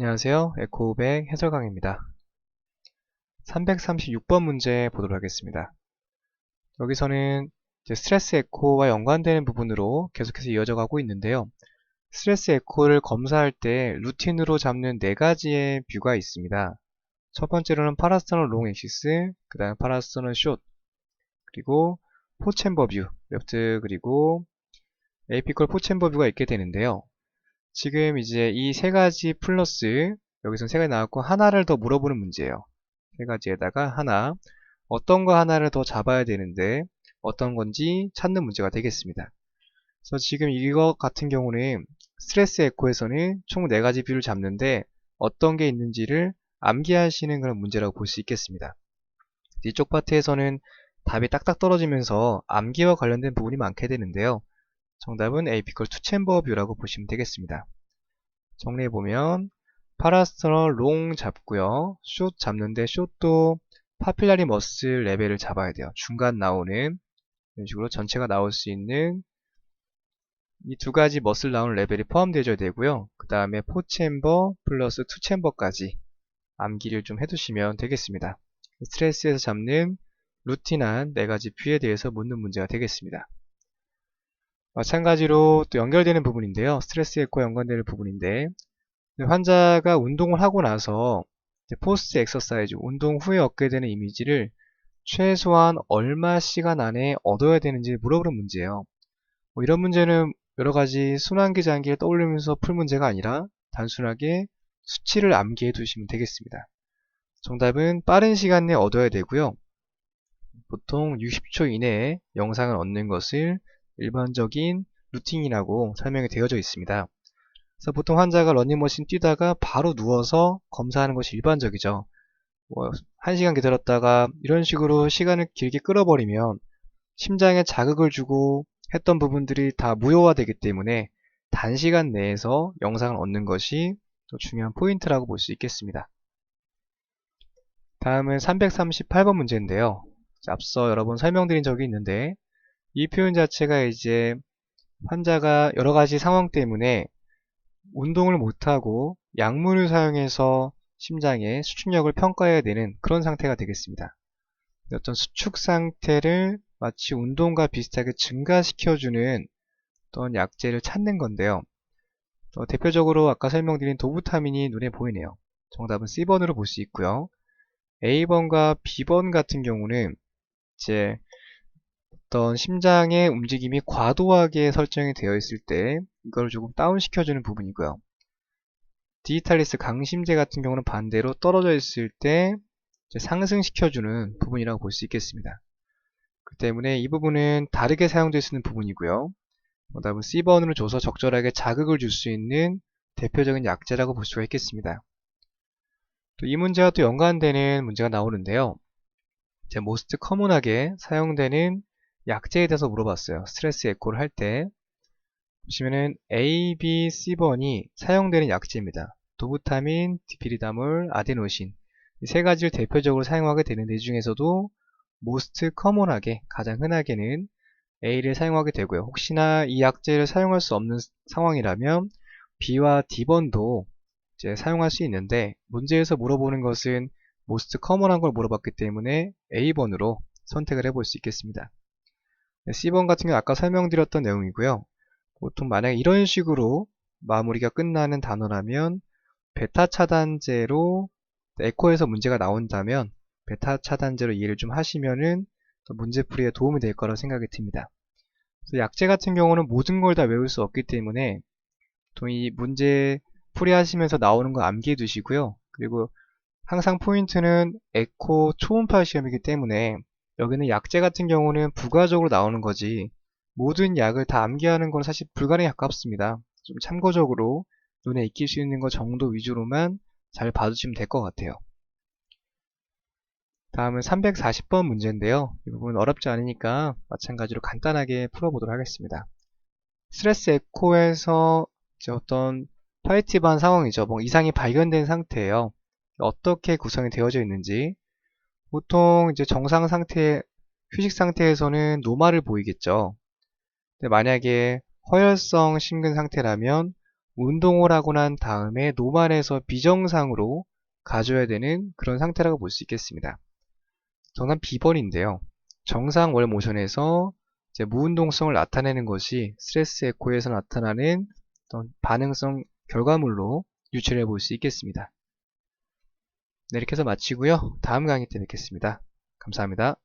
안녕하세요. 에코백 해설강입니다. 336번 문제 보도록 하겠습니다. 여기서는 스트레스 에코와 연관되는 부분으로 계속해서 이어져 가고 있는데요. 스트레스 에코를 검사할 때 루틴으로 잡는 네 가지의 뷰가 있습니다. 첫 번째로는 파라스터널 롱 엑시스, 그 다음 파라스터널 숏, 그리고 포챔버 뷰, 레프트 그리고 에이피컬 포챔버 뷰가 있게 되는데요. 지금 이제 이 세 가지 플러스 여기서 세 가지 나왔고 하나를 더 물어보는 문제예요. 세 가지에다가 하나 어떤 거 하나를 더 잡아야 되는데 어떤 건지 찾는 문제가 되겠습니다. 그래서 지금 이거 같은 경우는 스트레스 에코에서는 총 네 가지 뷰를 잡는데 어떤 게 있는지를 암기하시는 그런 문제라고 볼 수 있겠습니다. 이쪽 파트에서는 답이 딱딱 떨어지면서 암기와 관련된 부분이 많게 되는데요. 정답은 apical to chamber view라고 보시면 되겠습니다. 정리해보면 파라스터널 롱 잡고요. 숏 잡는데 숏도 파필라리 머슬 레벨을 잡아야 돼요. 중간 나오는 이런 식으로 전체가 나올 수 있는 이 두 가지 머슬 나오는 레벨이 포함되어야 되고요. 그 다음에 포챔버 플러스 투챔버까지 암기를 좀 해두시면 되겠습니다. 스트레스에서 잡는 루틴한 네 가지 뷰에 대해서 묻는 문제가 되겠습니다. 마찬가지로 또 연결되는 부분인데요. 스트레스 에코와 연관되는 부분인데 환자가 운동을 하고 나서 포스트 엑서사이즈, 운동 후에 얻게 되는 이미지를 최소한 얼마 시간 안에 얻어야 되는지 물어보는 문제예요. 뭐 이런 문제는 여러 가지 순환기 장기를 떠올리면서 풀 문제가 아니라 단순하게 수치를 암기해 두시면 되겠습니다. 정답은 빠른 시간 내에 얻어야 되고요. 보통 60초 이내에 영상을 얻는 것을 일반적인 루틴이라고 설명이 되어져 있습니다. 그래서 보통 환자가 러닝머신 뛰다가 바로 누워서 검사하는 것이 일반적이죠. 뭐 1시간 기다렸다가 이런 식으로 시간을 길게 끌어버리면 심장에 자극을 주고 했던 부분들이 다 무효화되기 때문에 단시간 내에서 영상을 얻는 것이 또 중요한 포인트라고 볼 수 있겠습니다. 다음은 338번 문제인데요. 앞서 여러 번 설명드린 적이 있는데 이 표현 자체가 이제 환자가 여러 가지 상황 때문에 운동을 못하고 약물을 사용해서 심장의 수축력을 평가해야 되는 그런 상태가 되겠습니다. 어떤 수축 상태를 마치 운동과 비슷하게 증가시켜주는 어떤 약제를 찾는 건데요. 어, 대표적으로 아까 설명드린 도부타민이 눈에 보이네요. 정답은 C번으로 볼 수 있고요. A번과 B번 같은 경우는 이제 어떤 심장의 움직임이 과도하게 설정이 되어 있을 때 이걸 조금 다운시켜주는 부분이고요. 디지탈리스 강심제 같은 경우는 반대로 떨어져 있을 때 상승시켜주는 부분이라고 볼 수 있겠습니다. 그 때문에 이 부분은 다르게 사용될 수 있는 부분이고요. 그다음은 C번으로 줘서 적절하게 자극을 줄 수 있는 대표적인 약제라고 볼 수가 있겠습니다. 또 이 문제와 또 연관되는 문제가 나오는데요. 제 모스트 커먼하게 사용되는 약제에 대해서 물어봤어요. 스트레스 에코를 할 때. 보시면은 A, B, C번이 사용되는 약제입니다. 도부타민, 디피리다몰, 아데노신 이 세 가지를 대표적으로 사용하게 되는데 이 중에서도 most common하게 가장 흔하게는 A를 사용하게 되고요. 혹시나 이 약제를 사용할 수 없는 상황이라면 B와 D번도 이제 사용할 수 있는데 문제에서 물어보는 것은 most common한 걸 물어봤기 때문에 A번으로 선택을 해볼 수 있겠습니다. C번 같은 경우 아까 설명드렸던 내용이고요. 보통 만약 이런 식으로 마무리가 끝나는 단어라면 베타 차단제로 에코에서 문제가 나온다면 베타 차단제로 이해를 좀 하시면은 문제풀이에 도움이 될 거라고 생각이 듭니다. 약제 같은 경우는 모든 걸 다 외울 수 없기 때문에 이 문제 풀이하시면서 나오는 거 암기해 두시고요. 그리고 항상 포인트는 에코 초음파 시험이기 때문에 여기는 약제 같은 경우는 부가적으로 나오는 거지 모든 약을 다 암기하는 건 사실 불가능에 가깝습니다. 좀 참고적으로 눈에 익힐 수 있는 것 정도 위주로만 잘 봐주시면 될 것 같아요. 다음은 340번 문제인데요. 이 부분 어렵지 않으니까 마찬가지로 간단하게 풀어보도록 하겠습니다. 스트레스 에코에서 어떤 파이티브한 상황이죠. 뭐 이상이 발견된 상태예요. 어떻게 구성이 되어져 있는지 보통 이제 정상 상태, 휴식 상태에서는 노말을 보이겠죠. 근데 만약에 허혈성 심근 상태라면 운동을 하고 난 다음에 노만에서 비정상으로 가져야 되는 그런 상태라고 볼 수 있겠습니다. 정답 B번인데요. 정상 월 모션에서 무운동성을 나타내는 것이 스트레스 에코에서 나타나는 어떤 반응성 결과물로 유출해 볼 수 있겠습니다. 네, 이렇게 해서 마치고요. 다음 강의 때 뵙겠습니다. 감사합니다.